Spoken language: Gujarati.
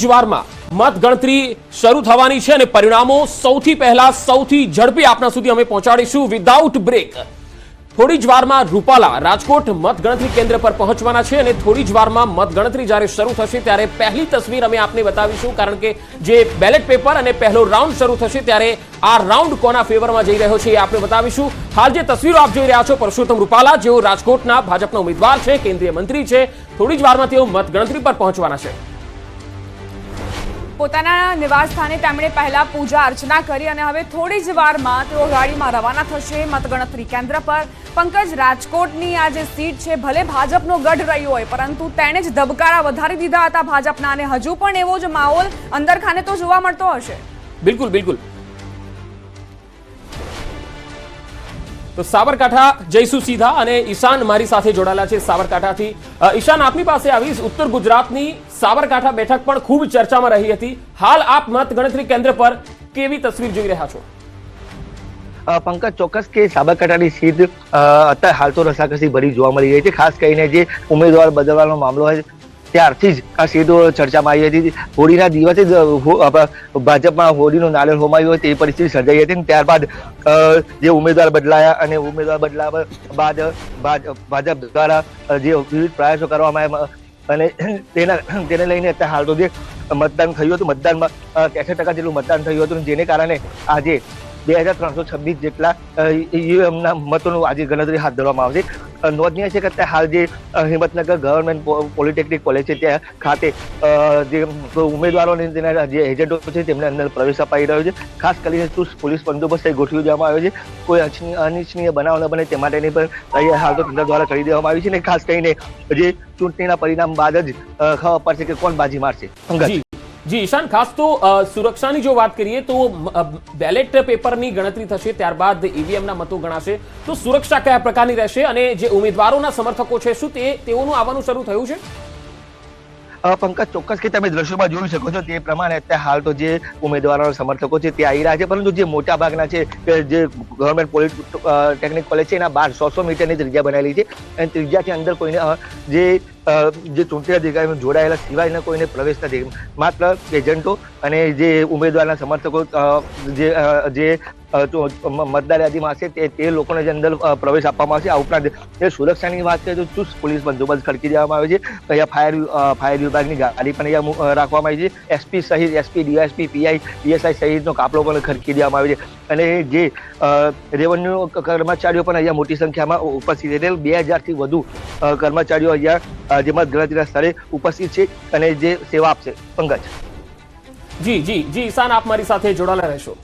વારમાં મતગણતરી શરૂ થવાની છે અને પરિણામો સૌથી પહેલા સૌથી ઝડપી આપના સુધી અમે પહોંચાડીશું. વિધાઉટ બ્રેક થોડી જ વારમાં રૂપાલા રાજકોટ મતગણતરી કેન્દ્ર પર પહોંચવાના છે અને થોડી જ વારમાં મતગણતરી જ્યારે શરૂ થશે ત્યારે પહેલી તસવીર અમે આપને બતાવીશું, કારણ કે જે બેલેટ પેપર અને પહેલો રાઉન્ડ શરૂ થશે ત્યારે આ રાઉન્ડ કોના ફેવરમાં જઈ રહ્યો છે એ આપણે બતાવીશું. હાલ જે તસવીરો આપ જોઈ રહ્યા છો, પરસોત્તમ રૂપાલા, જેઓ રાજકોટના ભાજપના ઉમેદવાર છે, કેન્દ્રીય મંત્રી છે, થોડી જ વારમાં તેઓ મતગણતરી પર પહોંચવાના છે. પોતાના નિવાસ સ્થાને તેમણે પહેલા પૂજા અર્ચના કરી અને હવે થોડી જ વારમાં તેઓ ગાડીમાં રવાના થશે. મતગણતરી કેન્દ્ર પર પંકજ રાજકોટની આ જે સીટ છે, ભલે ભાજપનો ગઢ રહ્યો હોય, પરંતુ તેણે જ ધબકારા વધારી દીધા હતા ભાજપના અને હજુ પણ એવો જ માહોલ અંદર ખાને તો જોવા મળતો હશે. બિલકુલ બિલકુલ. તો સાબરકાંઠા જઈશું સીધા અને ઈશાન મારી સાથે જોડાયેલા છે સાબરકાંઠાથી. ઈશાન, આપની પાસે આવીશ. ઉત્તર ગુજરાતની સાબરકાંઠા બેઠક પણ ખૂબ ચર્ચામાં રહી હતી. હાલ આપ મત ગણતરી કેન્દ્ર પર કેવી તસવીર જોઈ રહ્યા છો? પંકજ, ચોક્કસ કે સાબરકાંઠાની સીટ અત્યારે હાલ તો રસાકસી ભરી જોવા મળી રહી છે. ખાસ કરીને જે ઉમેદવાર બદલવાનો મામલો હોય ત્યારથી જ આ સીધો ચર્ચામાં આવી હતી. હોળીના દિવસે જ ભાજપમાં હોળીનું હોમાયું હોય તેવી પરિસ્થિતિ સર્જાઈ હતી ત્યારબાદ જે ઉમેદવાર બદલાયા અને ઉમેદવાર બદલાવા બાદ ભાજ- ભાજપ દ્વારા જે વિવિધ પ્રયાસો કરવામાં આવ્યા અને તેના, તેને લઈને અત્યારે હાલ તો જે મતદાન થયું હતું, મતદાનમાં ત્રેસઠ ટકા જેટલું મતદાન થયું હતું જેને કારણે આજે બે હજાર ત્રણસો છવ્વીસ જેટલા ઈવીએમના મતોનું આજે ગણતરી હાથ ધરવામાં આવશે. નોંધનીય છે કે અત્યારે હાલ જે હિંમતનગર ગવર્મેન્ટ પોલિટેકનિક કોલેજ છે, ત્યાં ખાતે જે ઉમેદવારોને તેના જે એજન્ટો છે, તેમને અંદર પ્રવેશ અપાઈ રહ્યો છે. ખાસ કરીને ચુસ્ત પોલીસ બંદોબસ્ત ગોઠવી દેવામાં આવ્યો છે. કોઈ અનિચ્છનીય- બનાવ ન બને તે માટેની પણ તૈયાર હાલ તો તંત્ર દ્વારા કરી દેવામાં આવી છે અને ખાસ કરીને જે ચૂંટણીના પરિણામ બાદ જ ખબર પડશે કે કોણ બાજી મારશે. જી, ઈશાન, ખાસ તો સુરક્ષાની જો વાત કરીએ તો બેલેટ પેપરની ગણતરી થશે, ત્યારબાદ ઈવીએમના મતો ગણાશે. તો સુરક્ષા કયા પ્રકારની રહેશે અને જે ઉમેદવારોના સમર્થકો છે, શું તે, તેઓનું આવવાનું શરૂ થયું છે? પંકજ ચોક્કસ કે તમે દ્રશ્યોમાં જોઈ શકો છો તે પ્રમાણે અત્યારે હાલ તો જે ઉમેદવારોના સમર્થકો છે તે આવી રહ્યા છે. પરંતુ જે મોટા ભાગના છે કે જે ગવર્મેન્ટ પોલિટેકનિક કોલેજ છે એના બાર સો સો મીટરની ત્રિજ્યા બનાવેલી છે. અને ત્રિજ્યાથી અંદર કોઈને જે જે ચૂંટણી અધિકારીઓ જોડાયેલા સિવાયના કોઈને પ્રવેશ નથી. માત્ર એજન્ટો અને જે ઉમેદવારના સમર્થકો જે જે મતદાર યાદીમાં હશે તે તે લોકોને જે અંદર પ્રવેશ આપવામાં આવશે. આ ઉપરાંત જે સુરક્ષાની વાત કરીએ તો ચુસ્ત પોલીસ બંદોબસ્ત ખડકી દેવામાં આવે છે. અહીંયા ફાયર ફાયર વિભાગની ગાડી પણ અહીંયા રાખવામાં આવી છે. એસપી સહિત, એસપી, ડીએસપી, પીઆઈ, પીએસઆઈ સહિતનો કાફલો પણ ખડકી દેવામાં આવે છે. અને જે રેવન્યુ કર્મચારીઓ પણ અહીંયા મોટી સંખ્યામાં ઉપસ્થિત છે. બે હજારથી વધુ કર્મચારીઓ અહીંયા જે મતગણતરીના સ્થળે ઉપસ્થિત છે અને જે સેવા આપશે. પંકજ. જી જી જી, ઈશાન, આપ મારી સાથે જોડાયેલા રહેશો.